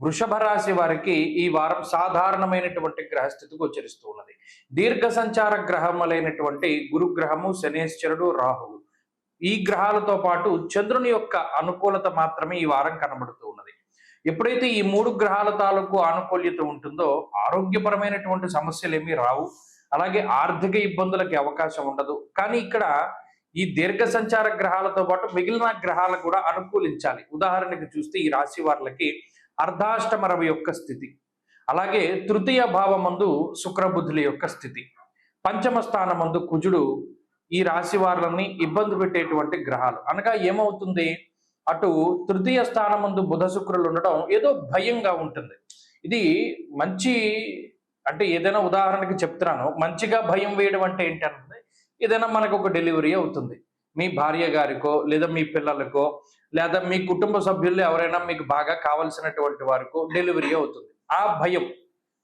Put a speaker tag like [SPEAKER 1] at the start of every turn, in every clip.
[SPEAKER 1] వృషభ రాశి వారికి ఈ వారం సాధారణమైనటువంటి గ్రహస్థితి గోచరిస్తూ ఉన్నది. దీర్ఘ సంచార గ్రహములైనటువంటి గురుగ్రహము శనేశ్వరుడు రాహువు ఈ గ్రహాలతో పాటు చంద్రుని యొక్క అనుకూలత మాత్రమే ఈ వారం కనబడుతూ ఉన్నది. ఎప్పుడైతే ఈ మూడు గ్రహాల తాలూకు ఆనుకూల్యత ఉంటుందో ఆరోగ్యపరమైనటువంటి సమస్యలు ఏమీ రావు. అలాగే ఆర్థిక ఇబ్బందులకి అవకాశం ఉండదు. కానీ ఇక్కడ ఈ దీర్ఘ సంచార గ్రహాలతో పాటు మిగిలిన గ్రహాలు కూడా అనుకూలించాలి. ఉదాహరణకి చూస్తే ఈ రాశి వారికి అర్ధాష్టమ రవి యొక్క స్థితి. అలాగే తృతీయ భావమందు శుక్రబుద్ధుల యొక్క స్థితి. పంచమ స్థానమందు కుజుడు ఈ రాశి వారిని ఇబ్బంది పెట్టేటువంటి గ్రహాలు. అనగా ఏమవుతుంది? అటు తృతీయ స్థానమందు బుధ శుక్రులు ఉండడం ఏదో భయంగా ఉంటుంది. ఇది మంచి అంటే ఏదైనా ఉదాహరణకి చెప్తున్నాను. మంచిగా భయం వేయడం అంటే ఏంటంటే ఏదైనా మనకు ఒక డెలివరీ అవుతుంది. మీ భార్య గారికో లేదా మీ పిల్లలకో లేదా మీ కుటుంబ సభ్యుల్లో ఎవరైనా మీకు బాగా కావలసినటువంటి వారికో డెలివరీ అవుతుంది. ఆ భయం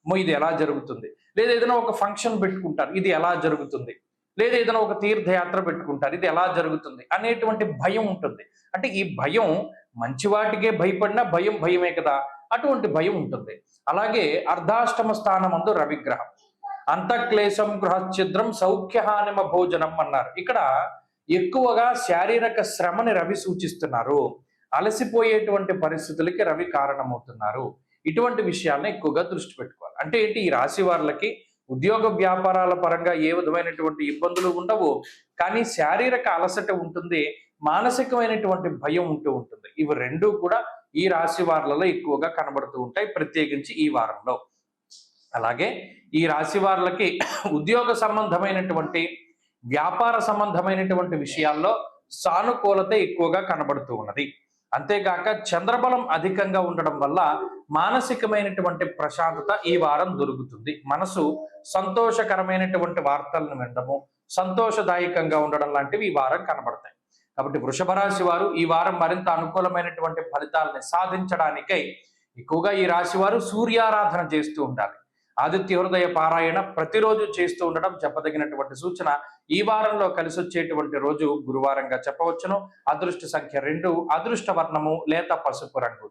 [SPEAKER 1] "మో, ఇది ఎలా జరుగుతుంది? లేదా ఏదైనా ఒక ఫంక్షన్ పెట్టుకుంటారు ఇది ఎలా జరుగుతుంది? లేదా ఏదైనా ఒక తీర్థయాత్ర పెట్టుకుంటారు ఇది ఎలా జరుగుతుంది? అనేటువంటి భయం ఉంటుంది. అంటే ఈ భయం మంచి వాటికే భయపడినా భయం భయమే కదా? అటువంటి భయం ఉంటుంది. అలాగే అర్ధాష్టమ స్థానమందు రవిగ్రహం. అంతఃక్లేశం గృహఛిద్రం సౌఖ్యహానిమ భోజనం అన్నారు. ఇక్కడ ఎక్కువగా శారీరక శ్రమని రవి సూచిస్తున్నారు. అలసిపోయేటువంటి పరిస్థితులకి రవి కారణమవుతున్నారు. ఇటువంటి విషయాలను ఎక్కువగా దృష్టి పెట్టుకోవాలి. అంటే ఏంటి? ఈ రాశి వాళ్ళకి ఉద్యోగ వ్యాపారాల పరంగా ఏ విధమైనటువంటి ఇబ్బందులు ఉండవు. కానీ శారీరక అలసట ఉంటుంది. మానసికమైనటువంటి భయం ఉంటూ ఉంటుంది. ఇవి రెండూ కూడా ఈ రాశి వారులలో ఎక్కువగా కనబడుతూ ఉంటాయి. ప్రత్యేకించి ఈ వారంలో. అలాగే ఈ రాశి వారులకి ఉద్యోగ సంబంధమైనటువంటి వ్యాపార సంబంధమైనటువంటి విషయాల్లో సానుకూలత ఎక్కువగా కనబడుతూ ఉన్నది. అంతేగాక చంద్రబలం అధికంగా ఉండడం వల్ల మానసికమైనటువంటి ప్రశాంతత ఈ వారం దొరుకుతుంది. మనసు సంతోషకరమైనటువంటి వార్తలను వినడము సంతోషదాయకంగా ఉండడం లాంటివి ఈ వారం కనబడతాయి. కాబట్టి వృషభ రాశి వారు ఈ వారం మరింత అనుకూలమైనటువంటి ఫలితాలని సాధించడానికై ఎక్కువగా ఈ రాశి వారు సూర్యారాధన చేస్తూ ఉండాలి. ఆదిత్య హృదయ పారాయణ ప్రతిరోజు చేస్తూ ఉండడం చెప్పదగినటువంటి సూచన. ఈ వారంలో కలిసి వచ్చేటువంటి రోజు గురువారంగా చెప్పవచ్చును. అదృష్ట సంఖ్య రెండు అదృష్ట వర్ణము లేత పసుపు రంగు.